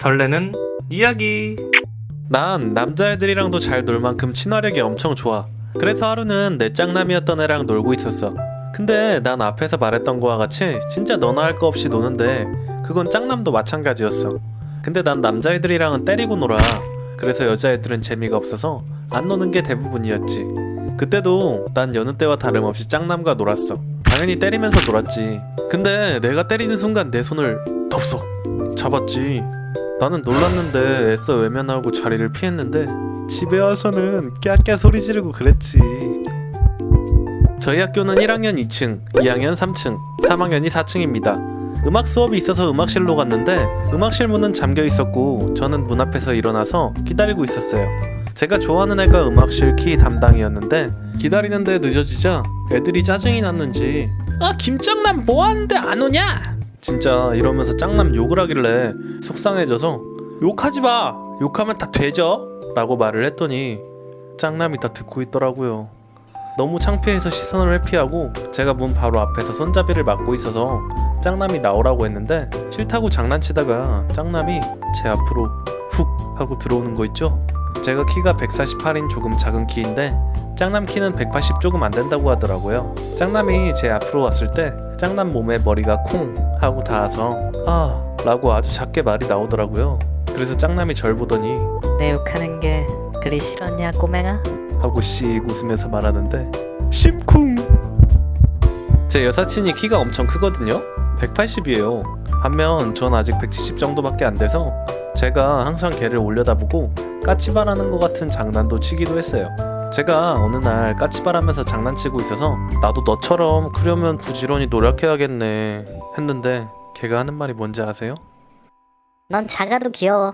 설레는 이야기. 난 남자애들이랑도 잘 놀 만큼 친화력이 엄청 좋아. 그래서 하루는 내 짝남이었던 애랑 놀고 있었어. 근데 난 앞에서 말했던 거와 같이 진짜 너나 할 거 없이 노는데 그건 짝남도 마찬가지였어. 근데 난 남자애들이랑은 때리고 놀아. 그래서 여자애들은 재미가 없어서 안 노는 게 대부분이었지. 그때도 난 여느 때와 다름없이 짝남과 놀았어. 당연히 때리면서 놀았지. 근데 내가 때리는 순간 내 손을 덥석 잡았지. 나는 놀랐는데 애써 외면하고 자리를 피했는데 집에 와서는 깨깨 소리 지르고 그랬지. 저희 학교는 1학년 2층, 2학년 3층, 3학년이 4층입니다. 음악 수업이 있어서 음악실로 갔는데 음악실 문은 잠겨 있었고 저는 문 앞에서 일어나서 기다리고 있었어요. 제가 좋아하는 애가 음악실 키 담당이었는데 기다리는데 늦어지자 애들이 짜증이 났는지 아 김장남 뭐하는데 안 오냐? 진짜 이러면서 짱남 욕을 하길래 속상해져서 욕하지 마! 욕하면 다 되죠? 라고 말을 했더니 짱남이 다 듣고 있더라고요. 너무 창피해서 시선을 회피하고 제가 문 바로 앞에서 손잡이를 막고 있어서 짱남이 나오라고 했는데 싫다고 장난치다가 짱남이 제 앞으로 훅 하고 들어오는 거 있죠? 제가 키가 148인 조금 작은 키인데 짱남 키는 180 조금 안 된다고 하더라고요. 짱남이 제 앞으로 왔을 때 짱남 몸에 머리가 콩 하고 닿아서 아 라고 아주 작게 말이 나오더라고요. 그래서 짱남이 절 보더니 내 욕하는 게 그리 싫었냐 꼬맹아? 하고 씩 웃으면서 말하는데 심쿵! 제 여사친이 키가 엄청 크거든요. 180이에요. 반면 전 아직 170 정도밖에 안 돼서 제가 항상 걔를 올려다보고 까치발하는 것 같은 장난도 치기도 했어요 제가 어느 날 까치발하면서 장난치고 있어서 나도 너처럼 크려면 부지런히 노력해야겠네 했는데 걔가 하는 말이 뭔지 아세요? 넌 작아도 귀여워.